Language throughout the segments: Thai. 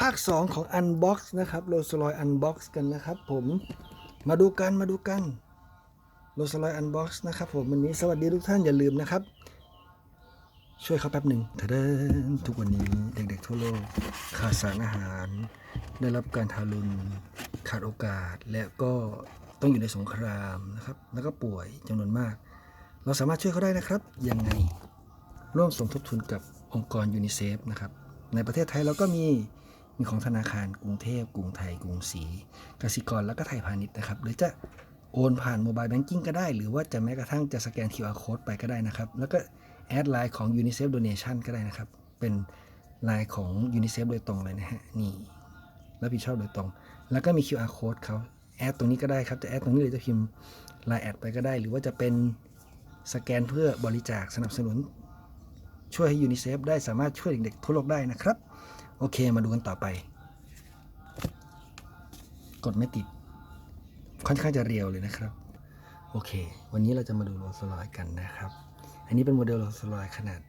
ภาค 2 ของ Unbox นะครับโรสลอย Unbox กันนะครับผมมาดูกันมาดูกันโรสลอย Unbox นะครับผมวันนี้สวัสดีทุกท่านอย่าลืมนะครับ ช่วยเขาแป๊บหนึ่งเดินทุกวันนี้เด็กๆทั่วโลก ขาดสารอาหาร ได้รับการทารุณขาดโอกาส และก็ต้องอยู่ในสงครามนะครับ แล้วก็ป่วยจำนวนมาก เราสามารถช่วยเขาได้นะครับยังไงร่วมสมทบทุนกับองค์กรยูนิเซฟนะครับในประเทศไทยเราก็มี มีของธนาคารกรุงเทพกรุงไทยกรุงศรีกสิกรแล้วก็ไทยพาณิชย์นะครับ หรือจะโอนผ่านโมบายแบงกิ้งก็ได้ หรือว่าจะแม้กระทั่งจะสแกน QR code ไปก็ได้นะครับ แล้วก็แอดไลน์ของ UNICEF Donation ก็ได้นะครับ เป็นไลน์ของ UNICEF โดยตรงเลยนะฮะ นี่รับผิดชอบโดยตรง แล้วก็มี QR code เขาแอดตรงนี้ก็ได้ครับ จะแอดตรงนี้หรือจะพิมพ์ไลน์แอดไปก็ได้ หรือว่าจะเป็นสแกนเพื่อบริจาคสนับสนุน ช่วยให้ยูนิเซฟได้สามารถช่วยเด็กๆทั่วโลกได้นะครับ โอเคมาดูกันต่อไป กดไม่ติด ค่อนข้างจะเรียวเลยนะครับ โอเค วันนี้เราจะมาดูโรลส์รอยซ์กันนะครับ อันนี้เป็นโมเดลโรลส์รอยขนาด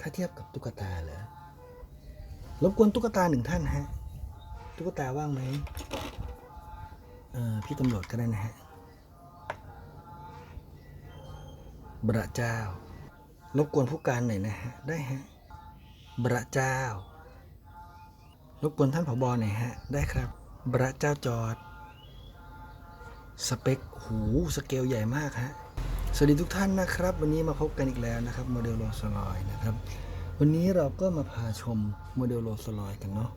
ถ้าเทียบกับตุ๊กตาเหรอรบกวนตุ๊กตาหนึ่งท่านฮะ ตุ๊กตาว่างไหมพี่ตำรวจก็ได้นะฮะบระเจ้ารบกวนผู้การหน่อยนะฮะ ได้ฮะบระเจ้า รบกวนท่านผบหน่อยฮะ ได้ครับบระเจ้าจอด สเปคหู สเกลใหญ่มากฮะ สวัสดีทุกท่านนะครับ วันนี้มาพบกันอีกแล้วนะครับโมเดลโรลส์รอยนะครับ วันนี้เราก็มาพาชมโมเดลโรลส์รอยกันเนาะ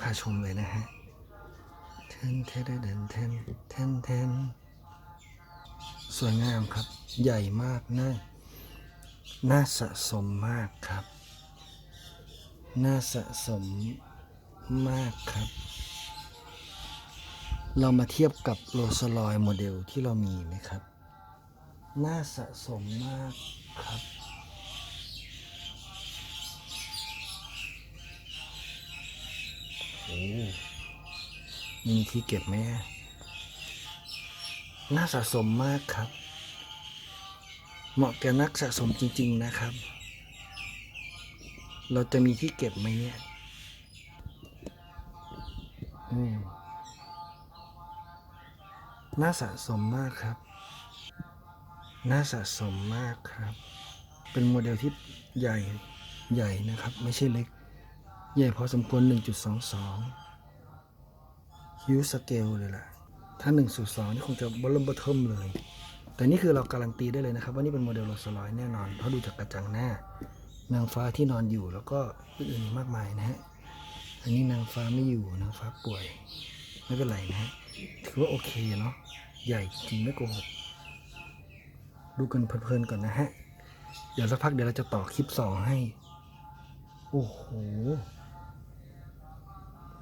พาชมเลยนะฮะเทนเทนเทนเทนเทนเทนสวยงามครับ ใหญ่มากน่าน่าสะสมมากครับ น่าสะสมมากครับ เรามาเทียบกับโรสลอยโมเดลที่เรามีนะครับ น่าสะสมมากครับ โอ้มีที่เก็บไหมน่าสะสมมากครับ เหมาะแก่นักสะสมจริง ๆ นะครับ เราจะมีที่เก็บไหมเนี่ยน่าสะสมมากครับ น่าสะสมมากครับ เป็นโมเดลที่ใหญ่ ใหญ่นะครับ ไม่ใช่เล็ก ใหญ่พอสมควร 1.22 ฮิวสเกลเลยล่ะ ถ้า1สู่2นี่คงจะบอลลมบอทมเลย แต่นี่คือเราการันตีได้เลยนะครับ ว่านี่เป็นโมเดลโรส์รอยแน่นอน เพราะดูจากกระจังหน้า นางฟ้าที่นอนอยู่แล้วก็อื่นๆมากมายนะฮะ อันนี้นางฟ้าไม่อยู่นางฟ้าป่วย ไม่เป็นไรนะฮะถือว่าโอเคเนาะใหญ่จริงไม่โกหกดูกันเพลินๆก่อนนะฮะ เดี๋ยวสักพักเดี๋ยวเราจะต่อคลิปสองให้ โอ้โห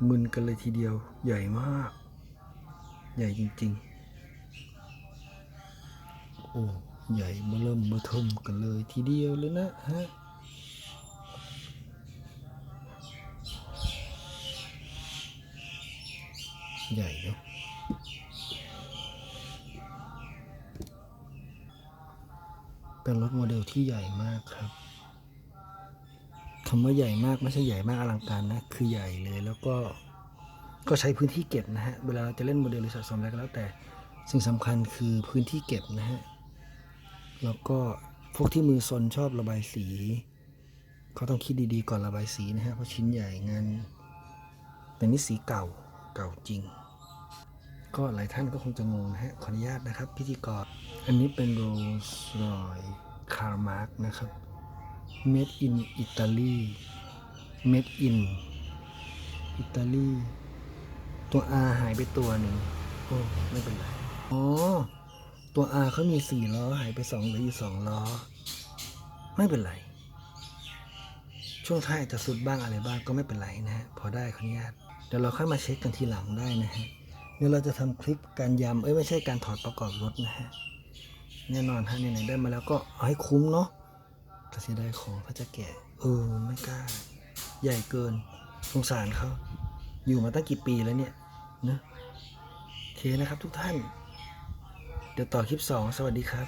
มึนกันเลยทีเดียวใหญ่มาก ใหญ่จริงๆ โอ้ใหญ่มาเริ่มมาทมกันเลยทีเดียวเลยนะฮะ ใหญ่เนาะเป็นรถโมเดลที่ใหญ่มากครับคำว่าใหญ่มากไม่ใช่ใหญ่มากอลังการนะ คือใหญ่เลยแล้วก็ก็ใช้พื้นที่เก็บนะฮะ เวลาจะเล่นโมเดลหรือสะสมอะไรก็แล้วแต่สิ่งสำคัญคือพื้นที่เก็บนะฮะ แล้วก็พวกที่มือซนชอบระบายสีเขาต้องคิดดีๆก่อนระบายสีนะฮะ เพราะชิ้นใหญ่งานแต่นี่สีเก่าเก่าจริง ก็หลายท่านก็คงจะงงนะฮะขออนุญาตนะครับ พิธีกร อันนี้เป็นโรลส์รอยคาร์มาร์กนะครับ made in Italy made in อิตาลี ตัว R หายไปตัวหนึ่งโอ้ไม่เป็นไร อ๋อ ตัว R เขามีสี่ล้อ หายไปสองเหลืออยู่สองล้อ ไม่เป็นไร ช่วงท้ายอาจจะสุดบ้างอะไรบ้างก็ไม่เป็นไรนะฮะพอได้ขออนุญาตเดี๋ยวเราค่อยมาเช็คกันทีหลังได้นะฮะ เดี๋ยวเราจะทำคลิปการยำเอ้ยไม่ใช่การถอดประกอบรถนะฮะแน่นอนฮะไหนๆได้มาแล้วก็เอาให้คุ้มเนาะแต่เสียดายของถ้าจะแก่เออไม่กล้า ใหญ่เกินสงสารเขาอยู่มาตั้งกี่ปีแล้วเนี่ยนะโอเคนะครับทุกท่าน เดี๋ยวต่อคลิป 2 สวัสดีครับ